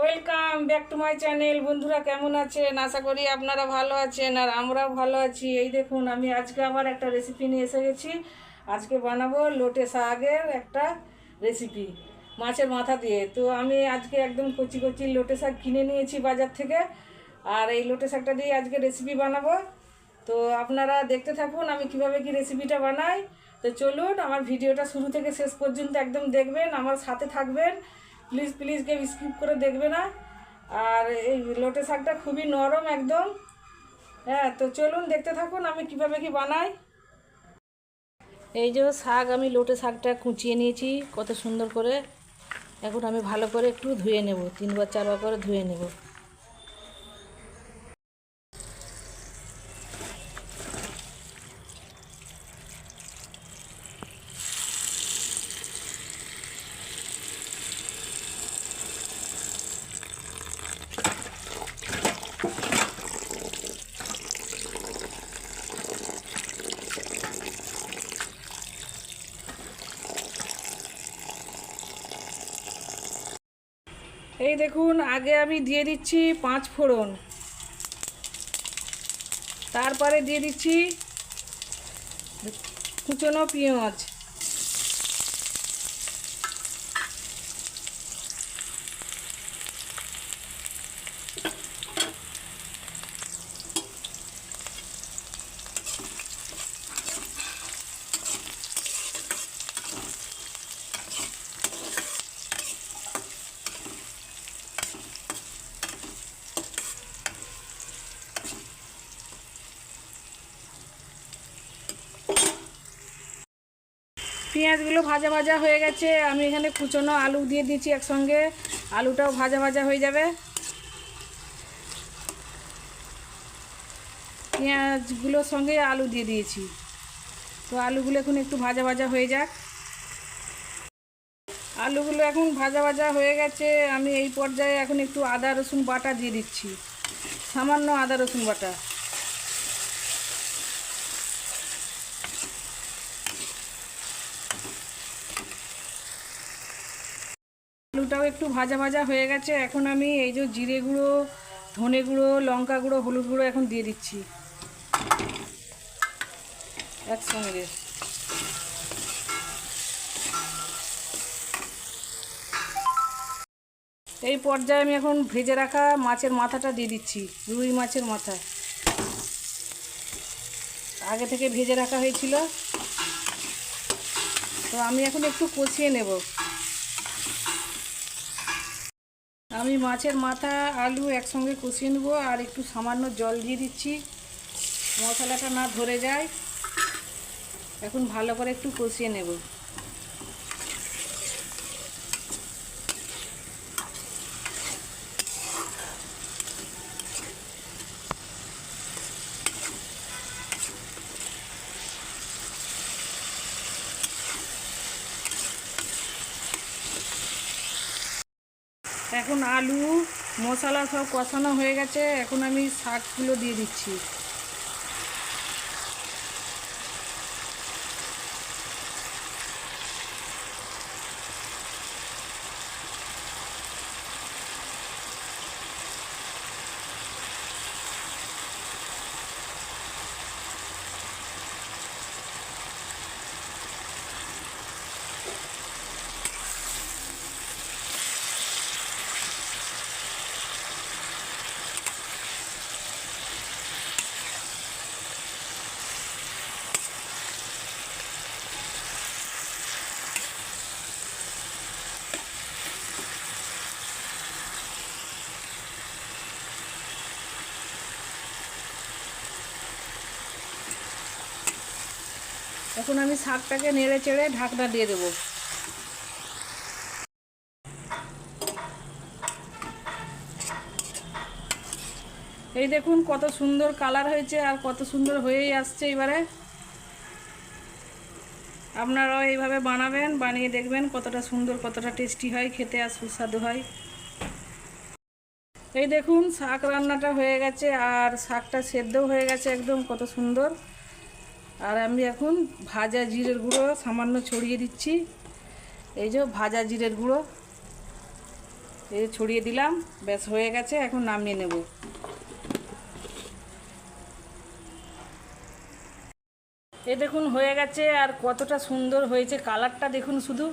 Welcome back to my channel বন্ধুরা, কেমন আছেন? আশা করি আপনারা ভালো আছেন আর আমরাও ভালো আছি। এই দেখুন, আমি আজকে আবার একটা রেসিপি নিয়ে এসে গেছি। আজকে বানাবো লোটে শাকের একটা রেসিপি মাছের মাথা দিয়ে। তো আমি আজকে একদম কচি কচি লোটে শাক কিনে নিয়েছি বাজার থেকে। আর এই লোটে শাকটা দিয়ে আজকে রেসিপি বানাবো। তো আপনারা দেখতে থাকুন, আমি কীভাবে কি রেসিপিটা বানাই। তো চলুন, আমার ভিডিওটা শুরু থেকে শেষ পর্যন্ত একদম দেখবেন, আমার সাথে থাকবেন। প্লিজ প্লিজ কেউ স্কিপ করে দেখবে না। আর এই লোটে শাকটা খুবই নরম একদম। হ্যাঁ তো চলুন দেখতে থাকুন আমি কীভাবে কি বানাই। এই যে শাক, আমি লোটে শাকটা কুঁচিয়ে নিয়েছি কত সুন্দর করে। এখন আমি ভালো করে একটু ধুয়ে নেব, তিনবার চারবার করে ধুয়ে নেব। এই দেখুন আগে আমি দিয়ে দিচ্ছি পাঁচ ফোড়ন। তারপরে দিয়ে দিচ্ছি কুচনো পেঁয়াজ। পেঁয়াজগুলো ভাজা ভাজা হয়ে গেছে। আমি এখানে কুচনো আলু দিয়ে দিচ্ছি একসঙ্গে। আলুটাও ভাজা ভাজা হয়ে যাবে। পেঁয়াজগুলোর সঙ্গে আলু দিয়ে দিয়েছি। তো আলুগুলো এখন একটু ভাজা ভাজা হয়ে যাক। আলুগুলো এখন ভাজা ভাজা হয়ে গেছে। আমি এই পর্যায়ে এখন একটু আদা রসুন বাটা দিয়ে দিচ্ছি। সামান্য আদা রসুন বাটা। আলুটাও একটু ভাজা ভাজা হয়ে গেছে। এখন আমি এই যে জিরে গুঁড়ো, ধনে গুঁড়ো, লঙ্কা গুঁড়ো, হলুদ গুঁড়ো এখন দিয়ে দিচ্ছি। একসঙ্গে। এই পর্যায়ে আমি এখন ভেজে রাখা মাছের মাথাটা দিয়ে দিচ্ছি, রুই মাছের মাথা। আগে থেকে ভেজে রাখা হয়েছিল। তো আমি এখন একটু কষিয়ে নেব। আমি মাছের মাথা, আলু একসঙ্গে কষিয়ে নেব আর একটু সামান্য জল দিয়ে দিচ্ছি। মশলাটা না ধরে যায়। এখন ভালো করে একটু কষিয়ে নেব। এখন আলু মশলা সব কষানো হয়ে গেছে। এখন আমি শাকগুলো দিয়ে দিচ্ছি। এখন আমি শাকটাকে নেড়ে চেড়ে ঢাকনা দিয়ে দেবো। এই দেখুন কত সুন্দর কালার হয়েছে আর কত সুন্দর হয়েই আসছে এবারে। আপনারাও এইভাবে বানাবেন, বানিয়ে দেখবেন কতটা সুন্দর, কতটা টেস্টি হয়, খেতে আর সুস্বাদু হয়। এই দেখুন শাক রান্নাটা হয়ে গেছে আর শাকটা সেদ্ধও হয়ে গেছে একদম কত সুন্দর। আর আমি এখন ভাজা জিরের গুঁড়ো সামান্য ছড়িয়ে দিচ্ছি। এই যে ভাজা জিরের গুঁড়ো। এই ছড়িয়ে দিলাম, ব্যাস হয়ে গেছে, এখন নামিয়ে নেব। এই দেখুন, হয়ে গেছে, আর কতটা সুন্দর হয়েছে কালারটা, দেখুন শুধু,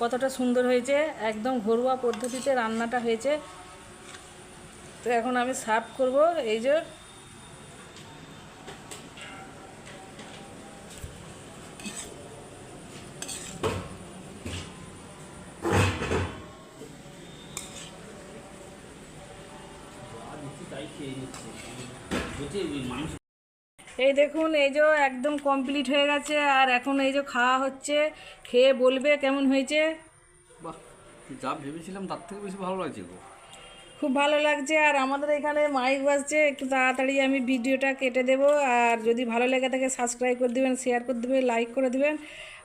কতটা সুন্দর হয়েছে, একদম ঘরোয়া পদ্ধতিতে রান্নাটা হয়েছে। তো এখন আমি সার্ভ করব, এই যে এই দেখুন এই যে একদম কমপ্লিট হয়ে গেছে আর এখন এই যে খাওয়া হচ্ছে খেয়ে বলবে কেমন হয়েছে? বাহ যা ভেবেছিলাম তার থেকে বেশি ভালো লাগছে গো। খুব ভালো লাগছে আর আমাদের এখানে মাইক বাজছে একটু তাড়াতাড়ি আমি ভিডিওটা কেটে দেব আর যদি ভালো লেগে থাকে সাবস্ক্রাইব করে দেবেন শেয়ার করে দেবেন লাইক করে দেবেন।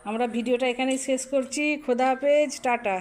আমরা ভিডিওটা এখানেই শেষ করছি খোদা পেজ টাটা।